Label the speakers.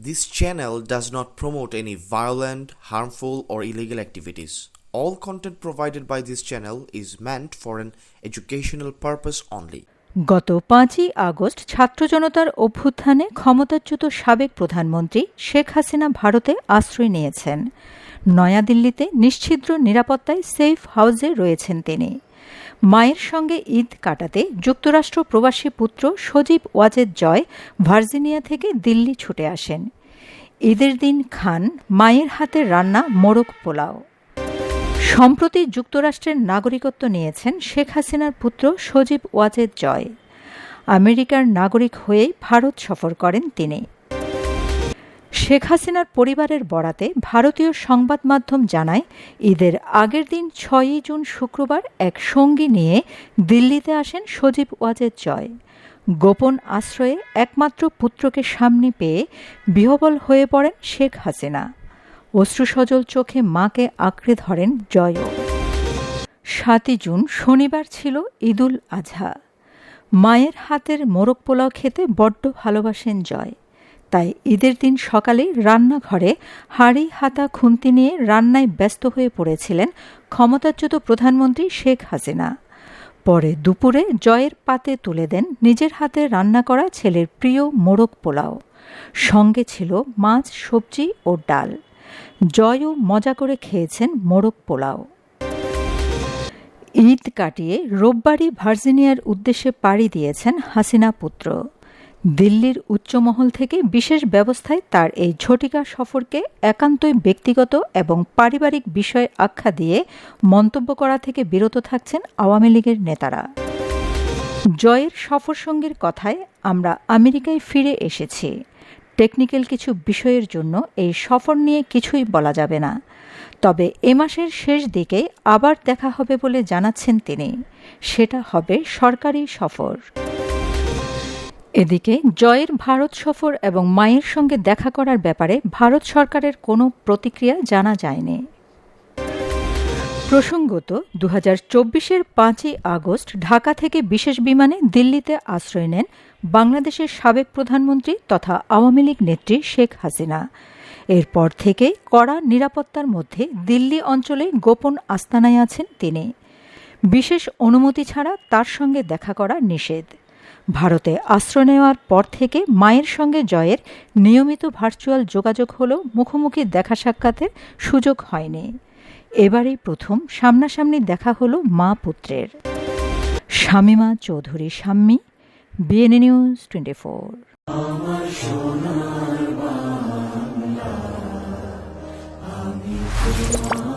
Speaker 1: This channel does not promote any violent, harmful, or illegal activities. All content provided by this channel is meant for an educational purpose only.
Speaker 2: গত পাঁচই August ছাত্র জনতার অভ্যুত্থানে ক্ষমতাচ্যুত সাবেক প্রধানমন্ত্রী শেখ হাসিনা ভারতে আশ্রয় নিয়েছেন নয়াদিল্লিতে নিশ্ছিদ্র নিরাপত্তায় সেফ হাউসে রয়েছেন তিনি মায়ের সঙ্গে ঈদ কাটাতে যুক্তরাষ্ট্র প্রবাসী পুত্র সজীব ওয়াজেদ জয় ভার্জিনিয়া থেকে দিল্লি ছুটে আসেন। ঈদের দিন খান মায়ের হাতের রান্না মোরগ পোলাও। সম্প্রতি যুক্তরাষ্ট্রের নাগরিকত্ব নিয়েছেন শেখ হাসিনার পুত্র সজীব ওয়াজেদ জয়। আমেরিকার নাগরিক হয়েই ভারত সফর করেন তিনি। শেখ হাসিনার পরিবারের বরাতে ভারতীয় সংবাদ মাধ্যম জানায়, ঈদের আগের দিন ছয়ই জুন শুক্রবার এক সঙ্গী নিয়ে দিল্লিতে আসেন সজীব ওয়াজেদ জয়। গোপন আশ্রয়ে একমাত্র পুত্রকে সামনে পেয়ে বিহবল হয়ে পড়েন শেখ হাসিনা। অশ্রুসজল চোখে মাকে আঁকড়ে ধরেন জয়ও। সাতই জুন শনিবার ছিল ঈদুল আজহা। মায়ের হাতের মোরগ পোলাও খেতে বড্ড ভালোবাসেন জয়। তাই ঈদের দিন সকালে রান্নাঘরে হাড়ি হাতা খুন্তি নিয়ে রান্নায় ব্যস্ত হয়ে পড়েছিলেন ক্ষমতাচ্যুত প্রধানমন্ত্রী শেখ হাসিনা। পরে দুপুরে জয়ের পাতে তুলে দেন নিজের হাতে রান্না করা ছেলের প্রিয় মোরগ পোলাও। সঙ্গে ছিল মাছ, সবজি ও ডাল। জয়ও মজা করে খেয়েছেন মোরগ পোলাও। ঈদ কাটিয়ে রোববারই ভার্জিনিয়ার উদ্দেশ্যে পাড়ি দিয়েছেন হাসিনা পুত্র। দিল্লির উচ্চমহল থেকে বিশেষ ব্যবস্থায় তার এই ঝটিকা সফরকে একান্তই ব্যক্তিগত এবং পারিবারিক বিষয় আখ্যা দিয়ে মন্তব্য করা থেকে বিরত থাকছেন আওয়ামী লীগের নেতারা। জয়ের সফরসঙ্গীর কথায় আমরা আমেরিকায় ফিরে এসেছি। টেকনিক্যাল কিছু বিষয়ের জন্য এই সফর নিয়ে কিছুই বলা যাবে না। তবে এ মাসের শেষ দিকে আবার দেখা হবে বলে জানাচ্ছেন তিনি। সেটা হবে সরকারি সফর। এদিকে জয়ের ভারত সফর এবং মায়ের সঙ্গে দেখা করার ব্যাপারে ভারত সরকারের কোনো প্রতিক্রিয়া জানা যায়নি। প্রসঙ্গত দু হাজার চব্বিশের পাঁচই আগস্ট ঢাকা থেকে বিশেষ বিমানে দিল্লিতে আশ্রয় নেন বাংলাদেশের সাবেক প্রধানমন্ত্রী তথা আওয়ামী লীগ নেত্রী শেখ হাসিনা। এরপর থেকে কড়া নিরাপত্তার মধ্যে দিল্লি অঞ্চলে গোপন আস্তানায় আছেন তিনি। বিশেষ অনুমতি ছাড়া তার সঙ্গে দেখা করা নিষেধ। ভারতে আশ্রয় নেওয়ার পর থেকে মায়ের সঙ্গে জয়ের নিয়মিত ভার্চুয়াল যোগাযোগ হলেও মুখোমুখি দেখা সাক্ষাতের সুযোগ হয়নি। এবারই প্রথম সামনাসামনি দেখা হলো মা পুত্রের। Shamima Chowdhury Shammi BNA news twenty four আমি